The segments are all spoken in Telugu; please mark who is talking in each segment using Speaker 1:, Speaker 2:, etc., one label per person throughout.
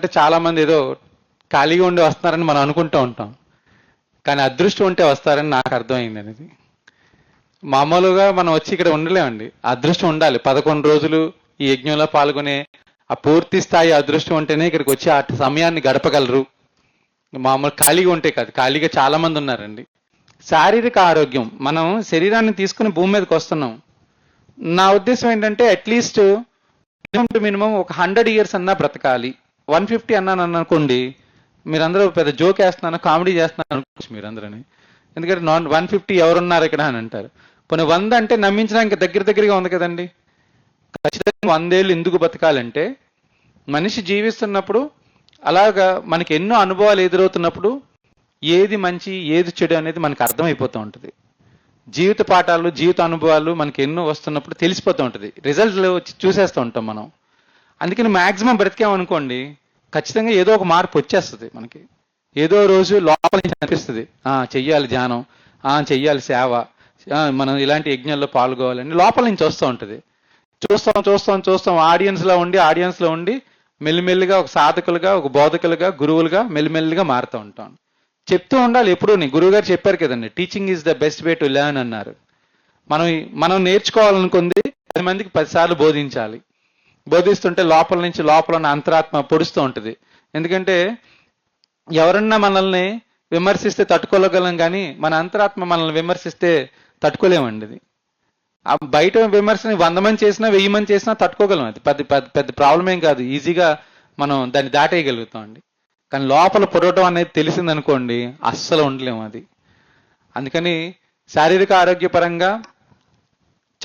Speaker 1: అంటే చాలా మంది ఏదో ఖాళీగా ఉండి వస్తున్నారని మనం అనుకుంటూ ఉంటాం. కానీ అదృష్టం ఉంటే వస్తారని నాకు అర్థమైంది అనేది. మామూలుగా మనం వచ్చి ఇక్కడ ఉండలేమండి. అదృష్టం ఉండాలి. పదకొండు రోజులు ఈ యజ్ఞంలో పాల్గొనే ఆ పూర్తి స్థాయి అదృష్టం ఉంటేనే ఇక్కడికి వచ్చి ఆ సమయాన్ని గడపగలరు. మామూలు ఖాళీగా ఉంటే కాదు. ఖాళీగా చాలా మంది ఉన్నారండి. శారీరక ఆరోగ్యం. మనం శరీరాన్ని తీసుకుని భూమి మీదకి వస్తున్నాం. నా ఉద్దేశం ఏంటంటే అట్లీస్ట్ మినిమం టు మినిమం ఒక హండ్రెడ్ ఇయర్స్ అన్నా బ్రతకాలి. వన్ ఫిఫ్టీ అన్నాను అనుకోండి మీరందరూ పెద్ద జోక్ వేస్తున్నాను కామెడీ చేస్తున్నాను అనుకోవచ్చు మీరందరని. ఎందుకంటే నాన్ వన్ ఫిఫ్టీ ఎవరున్నారు ఇక్కడ అని అంటారు. కొన్ని వంద అంటే నమ్మించడానికి దగ్గర దగ్గరగా ఉంది కదండి. ఖచ్చితంగా వందేళ్ళు ఎందుకు బతకాలంటే మనిషి జీవిస్తున్నప్పుడు అలాగా మనకి ఎన్నో అనుభవాలు ఎదురవుతున్నప్పుడు ఏది మంచి ఏది చెడు అనేది మనకు అర్థమైపోతూ ఉంటుంది. జీవిత పాఠాలు జీవిత అనుభవాలు మనకి ఎన్నో వస్తున్నప్పుడు తెలిసిపోతూ ఉంటుంది. రిజల్ట్లు వచ్చి చూసేస్తూ ఉంటాం మనం. అందుకని మాక్సిమం బ్రతికామనుకోండి ఖచ్చితంగా ఏదో ఒక మార్పు వచ్చేస్తుంది మనకి. ఏదో రోజు లోపల నుంచి అనిపిస్తుంది. చెయ్యాలి ధ్యానం. చెయ్యాలి సేవ. మనం ఇలాంటి యజ్ఞాల్లో పాల్గొవాలని లోపల నుంచి వస్తూ ఉంటుంది. చూస్తాం చూస్తాం చూస్తాం. ఆడియన్స్లో ఉండి ఆడియన్స్లో ఉండి మెల్లిమెల్లిగా ఒక సాధకులుగా ఒక బోధకులుగా గురువులుగా మెల్లిమెల్లిగా మారుతూ ఉంటాం. చెప్తూ ఉండాలి ఎప్పుడూ గురువు గారు చెప్పారు కదండి teaching is the best way to learn అన్నారు. మనం మనం నేర్చుకోవాలనుకుంది పది మందికి పదిసార్లు బోధించాలి. బోధిస్తుంటే లోపల నుంచి లోపల ఉన్న అంతరాత్మ పొడుస్తూ ఉంటుంది. ఎందుకంటే ఎవరన్నా మనల్ని విమర్శిస్తే తట్టుకోగలం కానీ మన అంతరాత్మ మనల్ని విమర్శిస్తే తట్టుకోలేమండి ఇది ఆ బయట విమర్శని వంద మంది చేసినా వెయ్యి మంది చేసినా తట్టుకోగలం అది. పెద్ద పెద్ద పెద్ద ప్రాబ్లం ఏం కాదు. ఈజీగా మనం దాన్ని దాటేయగలుగుతాం అండి. కానీ లోపల పొరవటం అనేది తెలిసిందనుకోండి అస్సలు ఉండలేము అది. అందుకని శారీరక ఆరోగ్యపరంగా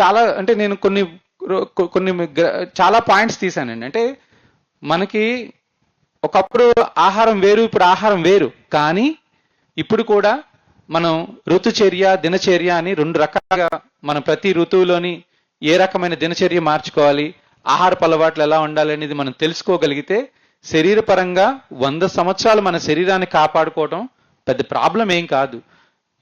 Speaker 1: చాలా అంటే నేను కొన్ని కొన్ని చాలా పాయింట్స్ తీసానండి అంటే మనకి ఒకప్పుడు ఆహారం వేరు ఇప్పుడు ఆహారం వేరు. కానీ ఇప్పుడు కూడా మనం ఋతుచర్య దినచర్య అని రెండు రకాలుగా మనం ప్రతి ఋతువులోని ఏ రకమైన దినచర్య మార్చుకోవాలి ఆహారపు అలవాట్లు ఎలా ఉండాలి అనేది మనం తెలుసుకోగలిగితే శరీరపరంగా వంద సంవత్సరాలు మన శరీరాన్ని కాపాడుకోవడం పెద్ద ప్రాబ్లం ఏం కాదు.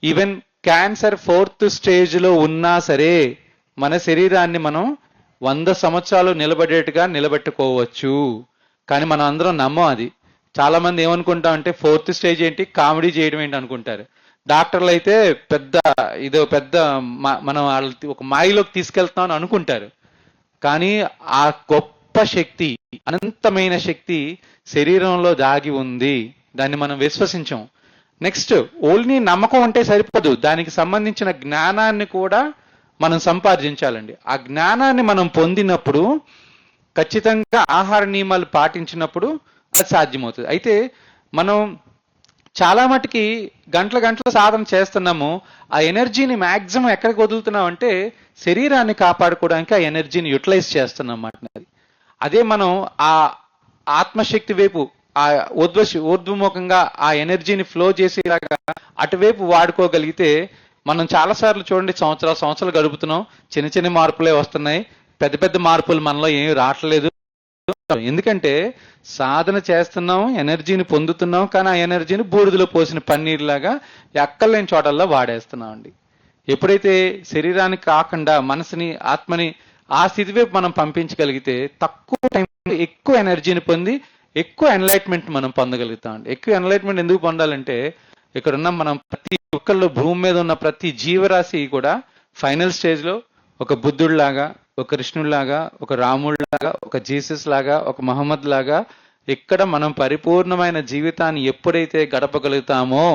Speaker 1: ఈవెన్ క్యాన్సర్ ఫోర్త్ స్టేజ్లో ఉన్నా సరే మన శరీరాన్ని మనం వంద సంవత్సరాలు నిలబడేట్టుగా నిలబెట్టుకోవచ్చు. కానీ మనం అందరం నమ్మం అది. చాలామంది ఏమనుకుంటాం అంటే ఫోర్త్ స్టేజ్ ఏంటి కామెడీ చేయడం ఏంటి అనుకుంటారు. డాక్టర్లు అయితే పెద్ద ఇదో పెద్ద మ- మనం వాళ్ళ ఒక మాయలోకి తీసుకెళ్తాం అని అనుకుంటారు. కానీ ఆ గొప్ప శక్తి అనంతమైన శక్తి శరీరంలో దాగి ఉంది. దాన్ని మనం విశ్వసించాం. నెక్స్ట్ ఓన్లీ నమ్మకం అంటే సరిపోదు. దానికి సంబంధించిన జ్ఞానాన్ని కూడా మనం సంపాదించాలండి. ఆ జ్ఞానాన్ని మనం పొందినప్పుడు ఖచ్చితంగా ఆహార నియమాలు పాటించినప్పుడు అది సాధ్యమవుతుంది. అయితే మనం చాలా మటుకి గంటల గంటల సాధన చేస్తున్నాము. ఆ ఎనర్జీని మ్యాక్సిమం ఎక్కడికి వదులుతున్నాం అంటే శరీరాన్ని కాపాడుకోవడానికి ఆ ఎనర్జీని యూటిలైజ్ చేస్తున్నాం అన్నమాట అదే మనం ఆ ఆత్మశక్తి వైపు ఆ ఊర్ధ్వ ఊర్ధ్వముఖంగా ఆ ఎనర్జీని ఫ్లో చేసేలాగా అటువైపు వాడుకోగలిగితే మనం చాలాసార్లు చూడండి సంవత్సరాలు సంవత్సరాలు గడుపుతున్నాం. చిన్న చిన్న మార్పులే వస్తున్నాయి. పెద్ద పెద్ద మార్పులు మనలో ఏమి రావట్లేదు. ఎందుకంటే సాధన చేస్తున్నాం ఎనర్జీని పొందుతున్నాం కానీ ఆ ఎనర్జీని బూడిదలో పోసిన పన్నీరులాగా ఎక్కలేని చోటల్లో వాడేస్తున్నాం అండి ఎప్పుడైతే శరీరానికి కాకుండా మనసుని ఆత్మని ఆ స్థితి వైపు మనం పంపించగలిగితే తక్కువ టైం ఎక్కువ ఎనర్జీని పొంది ఎక్కువ ఎన్లైట్మెంట్ మనం పొందగలుగుతాం అండి ఎక్కువ ఎన్లైట్మెంట్ ఎందుకు పొందాలంటే ఇక్కడున్న మనం ప్రతి ఒక్కళ్ళు భూమి మీద ఉన్న ప్రతి జీవరాశి కూడా ఫైనల్ స్టేజ్లో ఒక బుద్ధుడిలాగా ఒక కృష్ణుడిలాగా ఒక రాముడిలాగా ఒక జీసస్ లాగా ఒక మహమ్మద్ లాగా ఇక్కడ మనం పరిపూర్ణమైన జీవితాన్ని ఎప్పుడైతే గడపగలుగుతామో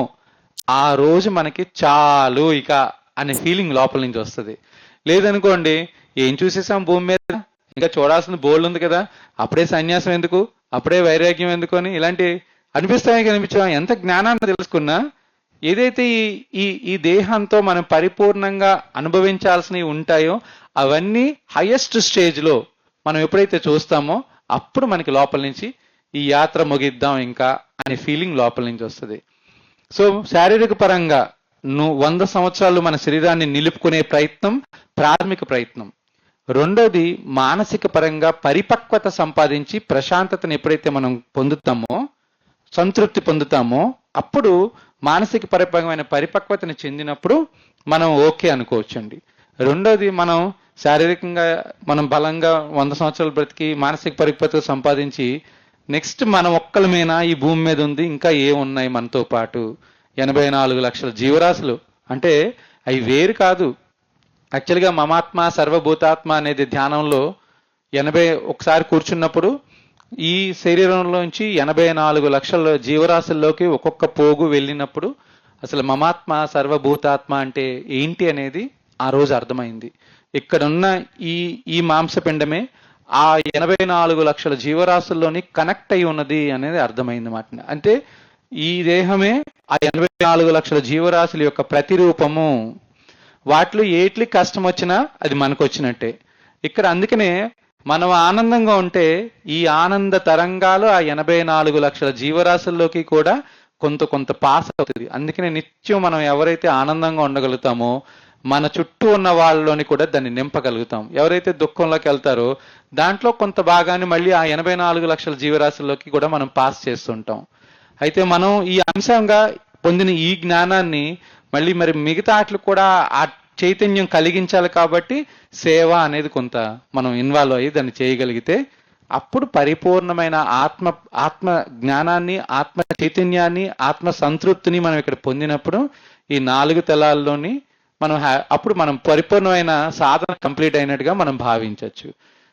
Speaker 1: ఆ రోజు మనకి చాలు ఇక అనే ఫీలింగ్ లోపల నుంచి వస్తుంది. లేదనుకోండి ఏం చూసేసాం భూమి మీద? ఇంకా చూడాల్సిన బోల్డ్ ఉంది కదా. అప్పుడే సన్యాసం ఎందుకు? అప్పుడే వైరాగ్యం ఎందుకు అని ఇలాంటి అనిపిస్తాయి కనిపించా ఎంత జ్ఞానాన్ని తెలుసుకున్నా ఏదైతే ఈ ఈ ఈ దేహంతో మనం పరిపూర్ణంగా అనుభవించాల్సినవి ఉంటాయో అవన్నీ హైయెస్ట్ స్టేజ్లో మనం ఎప్పుడైతే చూస్తామో అప్పుడు మనకి లోపల నుంచి ఈ యాత్ర ముగిద్దాం ఇంకా అనే ఫీలింగ్ లోపల నుంచి వస్తుంది. సో శారీరక పరంగా నువ్వు వంద సంవత్సరాలు మన శరీరాన్ని నిలుపుకునే ప్రయత్నం ప్రాథమిక ప్రయత్నం. రెండోది మానసిక పరంగా పరిపక్వత సంపాదించి ప్రశాంతతను ఎప్పుడైతే మనం పొందుతామో సంతృప్తి పొందుతామో అప్పుడు మానసిక పరిపక్వమైన పరిపక్వతను చెందినప్పుడు మనం ఓకే అనుకోవచ్చండి. రెండోది మనం శారీరకంగా మనం బలంగా వంద సంవత్సరాలు బ్రతికి మానసిక పరిపక్వత సంపాదించి నెక్స్ట్ మన మీద ఈ భూమి మీద ఉంది ఇంకా ఏమున్నాయి మనతో పాటు? ఎనభై నాలుగు లక్షల జీవరాశులు. అంటే అవి వేరు కాదు. యాక్చువల్గా మమాత్మ సర్వభూతాత్మ అనేది ధ్యానంలో ఎనభై ఒకసారి కూర్చున్నప్పుడు ఈ శరీరంలోంచి ఎనభై నాలుగు లక్షల జీవరాశుల్లోకి ఒక్కొక్క పోగు వెళ్ళినప్పుడు అసలు మమాత్మ సర్వభూతాత్మ అంటే ఏంటి అనేది ఆ రోజు అర్థమైంది. ఇక్కడున్న ఈ ఈ మాంసపిండమే ఆ ఎనభై నాలుగు లక్షల జీవరాశుల్లోని కనెక్ట్ అయి ఉన్నది అనేది అర్థమైంది మాట అంటే ఈ దేహమే ఆ ఎనభై నాలుగు లక్షల జీవరాశుల యొక్క ప్రతిరూపము. వాటిలో ఏట్లి కష్టం వచ్చినా అది మనకు వచ్చినట్టే ఇక్కడ అందుకనే మనం ఆనందంగా ఉంటే ఈ ఆనంద తరంగాలు ఆ ఎనభై నాలుగు లక్షల జీవరాశుల్లోకి కూడా కొంత కొంత పాస్ అవుతుంది. అందుకనే నిత్యం మనం ఎవరైతే ఆనందంగా ఉండగలుగుతామో మన చుట్టూ ఉన్న వాళ్ళలోని కూడా దాన్ని నింపగలుగుతాం. ఎవరైతే దుఃఖంలోకి వెళ్తారో దాంట్లో కొంత భాగాన్ని మళ్ళీ ఆ ఎనభై నాలుగు లక్షల జీవరాశుల్లోకి కూడా మనం పాస్ చేస్తుంటాం. అయితే మనం ఈ అంశంగా పొందిన ఈ జ్ఞానాన్ని మళ్ళీ మరి మిగతా ఆటలు కూడా ఆ చైతన్యం కలిగించాలి కాబట్టి సేవ అనేది కొంత మనం ఇన్వాల్వ్ అయ్యి దాన్ని చేయగలిగితే అప్పుడు పరిపూర్ణమైన ఆత్మ ఆత్మ జ్ఞానాన్ని ఆత్మ చైతన్యాన్ని ఆత్మ సంతృప్తిని మనం ఇక్కడ పొందినప్పుడు ఈ నాలుగు తలాల్లోని మనం అప్పుడు మనం పరిపూర్ణమైన సాధన కంప్లీట్ అయినట్టుగా మనం భావించవచ్చు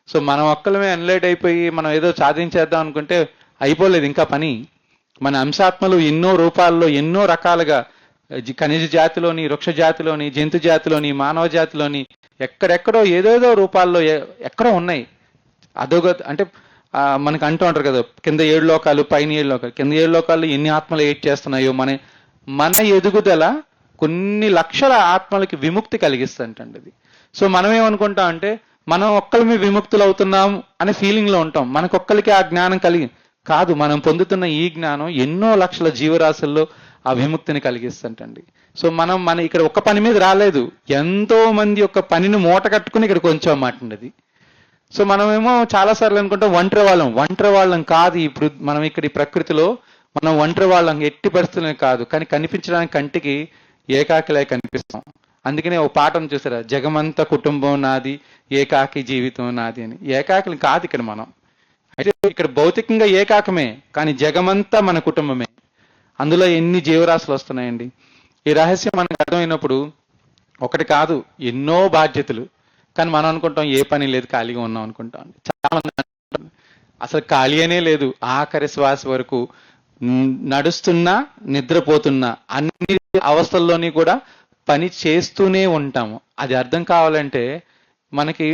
Speaker 1: సో మనం ఒక్కలమే ఎన్లైట్ అయిపోయి మనం ఏదో సాధించేద్దాం అనుకుంటే అయిపోలేదు ఇంకా పని. మన అంశాత్మలు ఎన్నో రూపాల్లో ఎన్నో రకాలుగా ఖనిజ జాతిలోని వృక్ష జాతిలోని జంతు జాతిలోని మానవ జాతిలోని ఎక్కడెక్కడో ఏదేదో రూపాల్లో ఎక్కడో ఉన్నాయి. అదోగ అంటే మనకు అంటూ ఉంటారు కదా కింద ఏడు లోకాలు పైన ఏడు లోకాలు. కింద ఏడు లోకాలు ఎన్ని ఆత్మలు ఏడ్ చేస్తున్నాయో మన మన ఎదుగుదల కొన్ని లక్షల ఆత్మలకి విముక్తి కలిగిస్తుంటండి అది. సో మనం ఏమనుకుంటాం అంటే మనం ఒక్కరిమి విముక్తులు అవుతున్నాం అనే ఫీలింగ్లో ఉంటాం. మనకొక్కరికి ఆ జ్ఞానం కలిగి కాదు మనం పొందుతున్న ఈ జ్ఞానం ఎన్నో లక్షల జీవరాశుల్లో ఆ విముక్తిని కలిగిస్తుంటండి. సో మనం మన ఇక్కడ ఒక్క పని మీద రాలేదు. ఎంతో మంది యొక్క పనిని మూట కట్టుకుని ఇక్కడికి మాట మాటండి సో మనమేమో చాలా సార్లు అనుకుంటాం ఒంటరి వాళ్ళం ఒంటరి వాళ్ళం కాదు ఇప్పుడు మనం ఇక్కడ ఈ ప్రకృతిలో మనం ఒంటరి వాళ్ళం ఎట్టి పరిస్థితులనే కాదు. కానీ కనిపించడానికి కంటికి ఏకాకిలే కనిపిస్తాం. అందుకనే ఒక పాఠం చూసారా? జగమంత కుటుంబం నాది ఏకాకి జీవితం నాది అని. ఏకాకిని కాదు ఇక్కడ మనం. అయితే ఇక్కడ భౌతికంగా ఏకాకమే కానీ జగమంతా మన కుటుంబమే. అందులో ఎన్ని జీవరాశులు వస్తున్నాయండి? ఈ రహస్యం మనకు అర్థమైనప్పుడు ఒకటి కాదు ఎన్నో బాధ్యతలు. కానీ మనం అనుకుంటాం ఏ పని లేదు ఖాళీగా ఉన్నాం అనుకుంటాం. చాలా మంది అసలు ఖాళీ అనే లేదు ఆఖరి శ్వాస వరకు నడుస్తున్నా నిద్రపోతున్నా అన్ని అవస్థల్లోని కూడా పని చేస్తూనే ఉంటాము. అది అర్థం కావాలంటే మనకి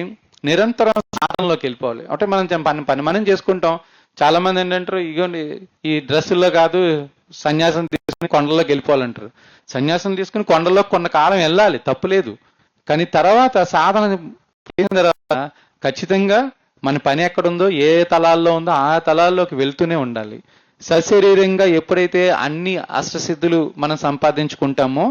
Speaker 1: నిరంతరం సాధనలోకి వెళ్ళిపోవాలి. అంటే మనం పని పని మనం చేసుకుంటాం. చాలా మంది ఏంటంటారు ఇగోండి ఈ డ్రెస్సుల్లో కాదు సన్యాసం తీసుకుని కొండల్లోకి వెళ్ళిపోవాలంటారు. సన్యాసం తీసుకుని కొండల్లో కొంతకాలం వెళ్ళాలి తప్పులేదు కానీ తర్వాత సాధన చేసిన తర్వాత ఖచ్చితంగా మన పని ఎక్కడుందో ఏ తలాల్లో ఉందో ఆ తలాల్లోకి వెళ్తూనే ఉండాలి. సశరీరంగా ఎప్పుడైతే అన్ని అష్టసిద్ధులు మనం సంపాదించుకుంటామో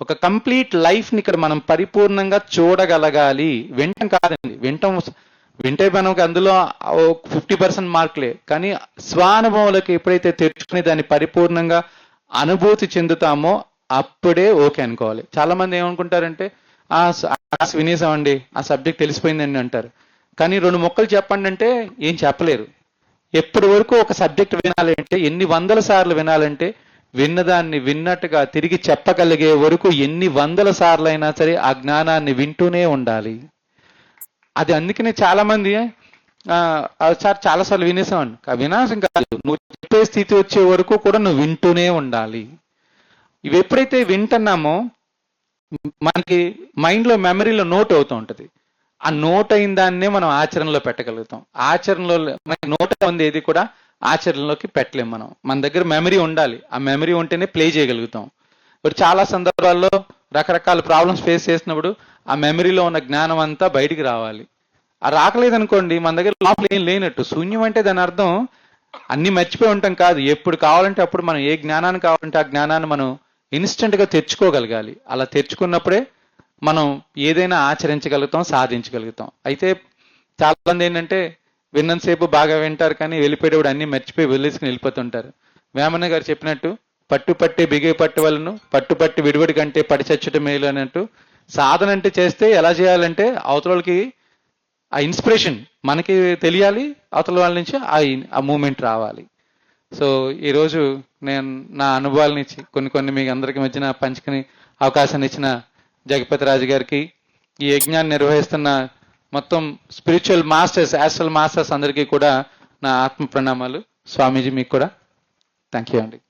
Speaker 1: ఒక కంప్లీట్ లైఫ్ని ఇక్కడ మనం పరిపూర్ణంగా చూడగలగాలి. వింటం కాదండి వింటం వింటే మనకు అందులో ఫిఫ్టీ పర్సెంట్ మార్కులే. కానీ స్వానుభవంలోకి ఎప్పుడైతే తెచ్చుకుని దాన్ని పరిపూర్ణంగా అనుభూతి చెందుతామో అప్పుడే ఓకే అనుకోవాలి. చాలా మంది ఏమనుకుంటారంటే ఆ ఆ క్లాస్ వినేసామండి ఆ సబ్జెక్ట్ తెలిసిపోయిందండి అంటారు. కానీ రెండు మొక్కలు చెప్పండి అంటే ఏం చెప్పలేరు. ఎప్పటి వరకు ఒక సబ్జెక్ట్ వినాలంటే ఎన్ని వందల సార్లు వినాలంటే విన్నదాన్ని విన్నట్టుగా తిరిగి చెప్పగలిగే వరకు ఎన్ని వందల సార్లు అయినా సరే ఆ జ్ఞానాన్ని వింటూనే ఉండాలి. అది అందుకనే చాలా మంది సార్ చాలా సార్లు వినాశం కాదు నువ్వు చెప్పే స్థితి వచ్చే వరకు కూడా నువ్వు వింటూనే ఉండాలి. ఇవి ఎప్పుడైతే వింటున్నామో మనకి మైండ్లో మెమరీలో నోట్ అవుతూ ఉంటుంది. ఆ నోట్ అయిన దాన్నే మనం ఆచరణలో పెట్టగలుగుతాం. ఆచరణలో మనకి నోట్ ఉంది ఏది కూడా ఆచరణలోకి పెట్టలేం మనం. మన దగ్గర మెమరీ ఉండాలి. ఆ మెమరీ ఉంటేనే ప్లే చేయగలుగుతాం. ఇప్పుడు చాలా సందర్భాల్లో రకరకాల ప్రాబ్లమ్స్ ఫేస్ చేసినప్పుడు ఆ మెమరీలో ఉన్న జ్ఞానం అంతా బయటికి రావాలి. ఆ రాకలేదనుకోండి మన దగ్గర లోపల ఏం లేనట్టు. శూన్యం అంటే దాని అర్థం అన్ని మర్చిపోయి ఉంటాం కాదు. ఎప్పుడు కావాలంటే అప్పుడు మనం ఏ జ్ఞానాన్ని కావాలంటే ఆ జ్ఞానాన్ని మనం ఇన్స్టెంట్గా తెచ్చుకోగలగాలి. అలా తెచ్చుకున్నప్పుడే మనం ఏదైనా ఆచరించగలుగుతాం సాధించగలుగుతాం. అయితే చాలా మంది ఏంటంటే విన్నంతసేపు బాగా వింటారు కానీ వెళ్ళిపోయేటప్పుడు అన్ని మర్చిపోయి వదిలేసుకుని వెళ్ళిపోతుంటారు. వేమన్న గారు చెప్పినట్టు పట్టు పట్టి బిగే పట్టు వలను పట్టు పట్టి విడివిడి కంటే పడి చచ్చటం మేలు అన్నట్టు సాధన అంటే చేస్తే ఎలా చేయాలంటే అవతలకి ఆ ఇన్స్పిరేషన్ మనకి తెలియాలి అవతల వాళ్ళ నుంచి ఆ ఆ మూమెంట్ రావాలి. సో ఈరోజు నేను నా అనుభవాలని ఇచ్చి కొన్ని కొన్ని మీకు అందరికి మధ్యన పంచుకుని అవకాశాన్ని ఇచ్చిన జగపతి రాజు గారికి ఈ యజ్ఞాన్ని నిర్వహిస్తున్న మొత్తం స్పిరిచువల్ మాస్టర్స్ యాస్ట్రల్ మాస్టర్స్ అందరికీ కూడా నా ఆత్మ ప్రణామాలు. స్వామీజీ మీకు కూడా. థ్యాంక్ యూ అండి.